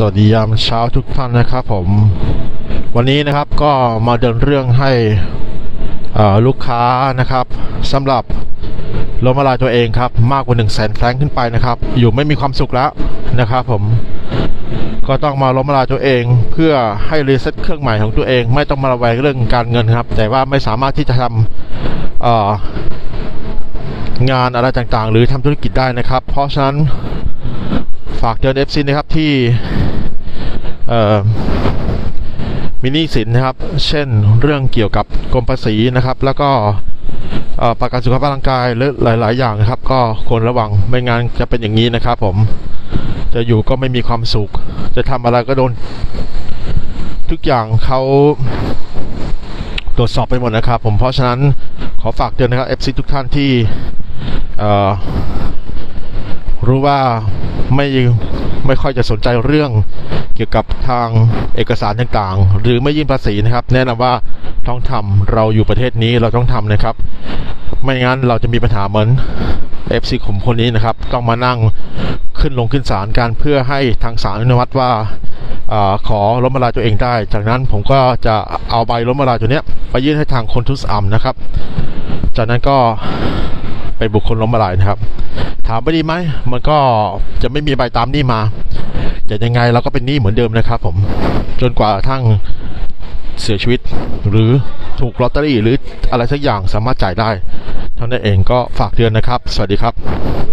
สวัสดียามเช้าทุกท่านนะครับผม วันนี้นะครับก็มาเดินเรื่องให้ลูกค้านะครับสำหรับล้มละลายตัวเองครับ มากกว่า1นึ่งแสนแฟรงขึ้นไปนะครับ อยู่ไม่มีความสุขแล้วนะครับผมก็ต้องมาล้มละลายตัวเอง เพื่อให้รีเซ็ตเครื่องใหม่ของตัวเอง ไม่ต้องมาระแวงเรื่องการเงินครับ แต่ว่าไม่สามารถที่จะทำงานอะไรต่างๆ หรือทำธุรกิจได้นะครับ เพราะฉะนั้นฝากเตือน FC นะครับที่ มินิสินนะครับ เช่นเรื่องเกี่ยวกับกรมภาษีนะครับ แล้วก็ประกันสุขภาพร่างกายหรือหลาย ๆ อย่างนะครับ ก็ควรระวังไม่งั้นจะเป็นอย่างนี้นะครับ ผมจะอยู่ก็ไม่มีความสุข จะทำอะไรก็โดน ทุกอย่างเขาตรวจสอบไปหมดนะครับ ผมเพราะฉะนั้นขอฝากเตือนนะครับ FC ทุกท่านที่รู้ว่าไม่ ไม่ค่อยจะสนใจเรื่องเกี่ยวกับทางเอกสารต่างๆ หรือไม่ยื่นภาษีนะครับ แนะนำว่าต้องทำเราอยู่ประเทศนี้เราต้องทำนะครับ ไม่งั้นเราจะมีปัญหาเหมือน FC ขมคนนี้นะครับ ต้องมานั่งขึ้นลงขึ้นศาลการเพื่อให้ทางศาลอนุมัติว่าอขอล้มละลายตัวเองได้ จากนั้นผมก็จะเอาใบล้มละลายตัวเนี้ยไปยื่นให้ทางคนทุสอัมนะครับ จากนั้นก็เป็นบุคคลล้มละลายนะครับ ถามไปดีไหมมันก็จะไม่มีใบตามหนี้มาแต่ยังไงเราก็เป็นหนี้เหมือนเดิมนะครับผมจนกว่าทั้งเสียชีวิตหรือถูกลอตเตอรี่หรืออะไรสักอย่างสามารถจ่ายได้เท่านั้นเองก็ฝากเตือนนะครับ สวัสดีครับ